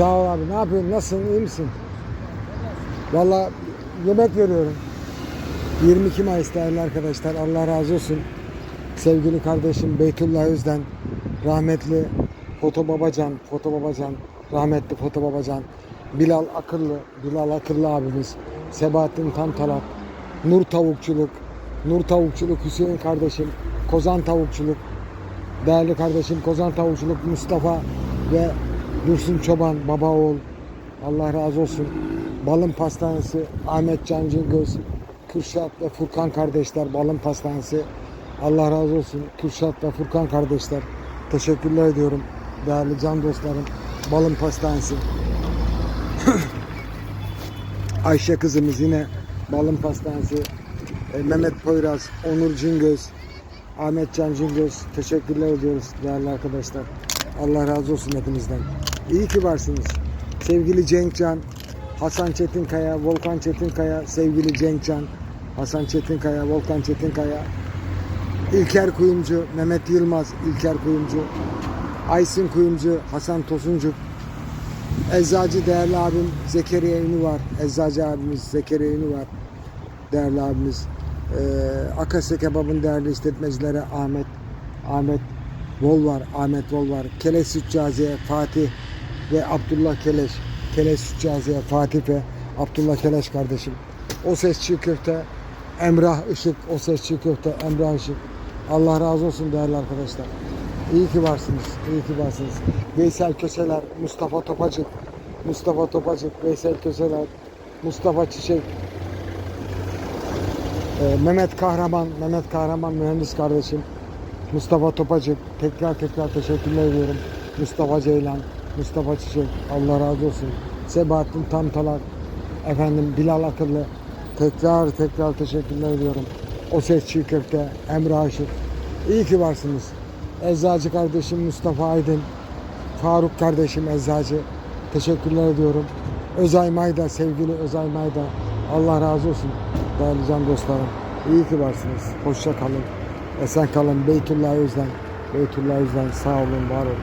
Sağ ol abi. Ne yapıyorsun? Nasılsın? İyi misin? Valla yemek veriyorum. 22 Mayıs değerli arkadaşlar. Allah razı olsun. Sevgili kardeşim Beytullah Özden, rahmetli Foto Babacan, Foto Babacan, rahmetli Foto Babacan, Bilal Akıllı, Bilal Akıllı abimiz, Sebahattin Tantalak, Nur Tavukçuluk, Nur Tavukçuluk Hüseyin kardeşim, Kozan Tavukçuluk, değerli kardeşim Kozan Tavukçuluk Mustafa ve Dursun Çoban baba oğul Allah razı olsun. Balın Pastanesi Ahmet Can Cingöz Kürşat ve Furkan kardeşler Balın Pastanesi Allah razı olsun. Kürşat ve Furkan kardeşler teşekkürler ediyorum. Değerli can dostlarım Balın Pastanesi Ayşe kızımız yine Balın Pastanesi e, Mehmet Poyraz, Onur Cingöz, Ahmet Can Cingöz teşekkürler ediyoruz değerli arkadaşlar. Allah razı olsun hepinizden. İyi ki varsınız. Sevgili Cenkcan, Hasan Çetinkaya, Volkan Çetinkaya, sevgili Cenkcan, Hasan Çetinkaya, Volkan Çetinkaya, İlker Kuyumcu, Mehmet Yılmaz, İlker Kuyumcu, Aysin Kuyumcu, Hasan Tosuncuk, Eczacı değerli abim Zekeriya Ünü var. Eczacı abimiz Zekeriya Ünü var. Değerli abimiz. Ee, Akasya Kebab'ın değerli işletmecileri Ahmet Ahmet Vol var. Ahmet Vol var. Keleş Sütcaziye Fatih ve Abdullah Keleş. Keleş Sütcaziye Fatih ve Abdullah Keleş kardeşim. O ses çiğ köfte Emrah Işık. O ses çiğ köfte Emrah Işık. Allah razı olsun değerli arkadaşlar. İyi ki varsınız. iyi ki varsınız. Veysel Köseler, Mustafa Topacık, Mustafa Topacık, Veysel Köseler, Mustafa Çiçek, ee, Mehmet Kahraman, Mehmet Kahraman mühendis kardeşim, Mustafa Topacık, tekrar tekrar teşekkürler ediyorum. Mustafa Ceylan, Mustafa Çiçek, Allah razı olsun. Sebahattin Tamtalak, efendim Bilal Akıllı, tekrar tekrar teşekkürler ediyorum. O ses çiğ köfte, Emre Aşık. İyi ki varsınız. Eczacı kardeşim Mustafa Aydın, Faruk kardeşim eczacı. Teşekkürler ediyorum. Özay Mayda, sevgili Özay Mayda. Allah razı olsun değerli can dostlarım. İyi ki varsınız. Hoşça kalın. Esen kalın. Beytullah Özden. Beytullah Özden sağ olun, var olun.